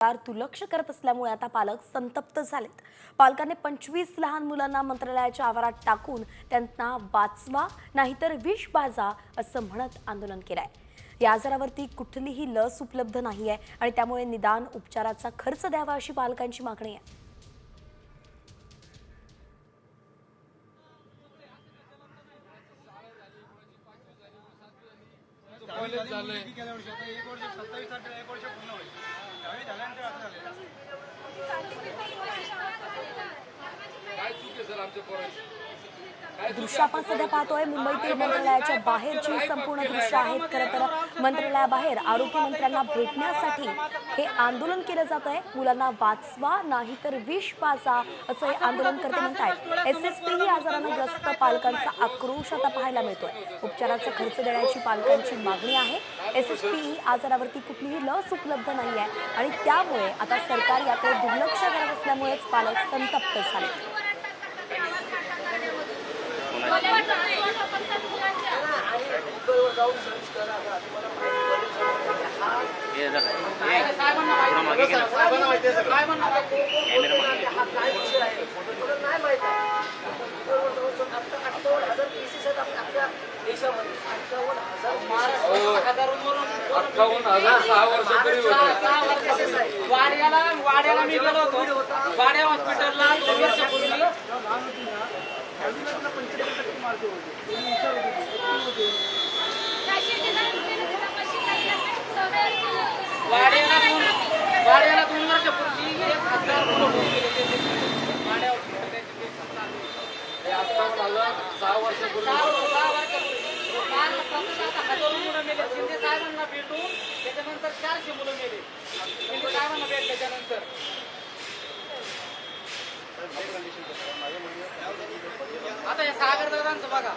सरकार दुर्लक्ष करत असल्यामुळे आता पालक संतप्त झालेत. पालकांनी पंचवीस लहान मुलांना मंत्रालयाच्या आवारात टाकून त्यांना वाचवा नाहीतर विष बाजा असं म्हणत आंदोलन केलंय. या आजारावरती कुठलीही लस उपलब्ध नाही आहे आणि त्यामुळे निदान उपचाराचा खर्च द्यावा अशी पालकांची मागणी आहे. असं झालं काय चूक आहे सर आमच्या पोरांची? काय दृश्य आपण सध्या पाहतोय मुंबईतील मंत्रालयाच्या बाहेरची संपूर्ण दृश्य आहेत. खरं तर मंत्रालयाबाहेर आरोग्य मंत्र्यांना भेटण्यासाठी हे आंदोलन केलं जात आहे मुलांना वाचवा नाही तर विष पाजा असं हे आंदोलन करते म्हणतात एस एस पी ही आजारानं ग्रस्त पालकांचा आक्रोश आता पाहायला मिळतोय. उपचाराचा खर्च देण्याची पालकांची मागणी आहे. एस एस पी ही आजारावरती कुठलीही लस उपलब्ध नाही आहे आणि त्यामुळे आता सरकार याकडे दुर्लक्ष करत असल्यामुळेच पालक संतप्त झाले साहेबांना माहिती आहे? सगळं अठ्ठावन्न हजार सहा वर्षापूर्वी होते. वाड्याला वाड्याला मी गेलो होतो. वाड्या हॉस्पिटलला दोन वर्षापूर्वी वाड्याला दोन वाड्याला दोन वर्षापूर्वी एक हजार मुलं सहा वर्षापूर्वी सहा वर्षापूर्वी. मुलं मेले शिंदे साहेबांना भेटून त्याच्यानंतर चारशे मुलं मेले शिंदे साहेबांना आता या सागर दादांचं बघा